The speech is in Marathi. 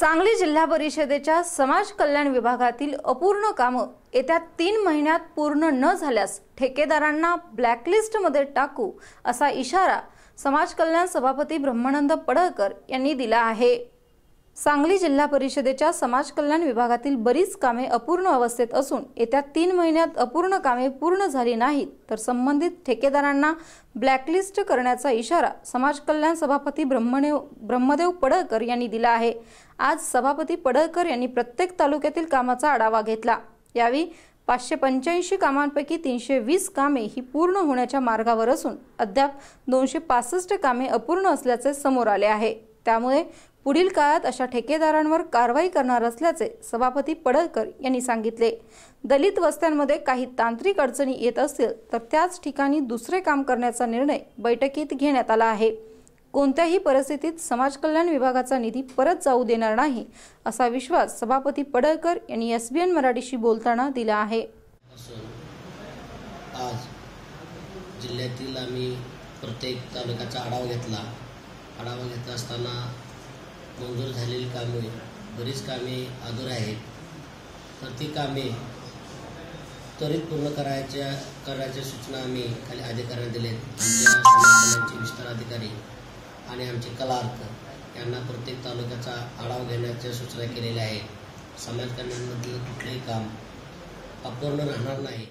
सांगली जिल्हा परिषदेच्या समाज कल्याण विभागातील अपूर्ण कामं येत्या तीन महिन्यात पूर्ण न झाल्यास ठेकेदारांना ब्लॅकलिस्टमध्ये टाकू असा इशारा समाज कल्याण सभापती ब्रह्मानंद पडळकर यांनी दिला आहे. सांगली जिल्हा परिषदेच्या समाज कल्याण विभागातील बरीच कामे अपूर्ण अवस्थेत असून येत्या तीन महिन्यात अपूर्ण कामे पूर्ण झाली नाहीत तर संबंधित ठेकेदारांना ब्लॅकलिस्ट करण्याचा इशारा समाज कल्याण सभापती ब्रह्मदेव ब्रह्मदेव पडळकर यांनी दिला आहे. आज सभापती पडळकर यांनी प्रत्येक तालुक्यातील कामाचा आढावा घेतला. यावेळी पाचशे पंच्याऐंशी कामांपैकी तीनशे वीस कामे ही पूर्ण होण्याच्या मार्गावर असून अद्याप दोनशे पासष्ट कामे अपूर्ण असल्याचे समोर आले आहे. त्यामुळे पुढील काळात अशा ठेकेदारांवर कारवाई करणार असल्याचे सभापती पडळकर यांनी सांगितले. दलित वस्त्यांमध्ये काही तांत्रिक अडचणी येत असतील तर त्याच ठिकाणी दुसरे काम करण्याचा निर्णय बैठकीत घेण्यात आला आहे. कोणत्याही परिस्थितीत समाज कल्याण विभागाचा निधी परत जाऊ देणार नाही असा विश्वास सभापती पडळकर यांनी यस बी एन मराठीशी बोलताना दिला आहे. आज जिल्ह्यातील आम्ही प्रत्येक तालुक्याचा आढावा घेतला. आढावा घेत असताना मंजूर झालेली कामे बरीच कामे अधुरी आहेत. तर ती कामे त्वरित पूर्ण करायच्या करण्याच्या सूचना आम्ही खाली अधिकाऱ्यांना आहेत आमच्या समाज विस्तार अधिकारी आणि आमचे कलार्क यांना प्रत्येक तालुक्याचा आढावा घेण्याच्या सूचना केलेल्या आहेत. समाज कल्याणमधील कुठलेही काम अपूर्ण राहणार नाही.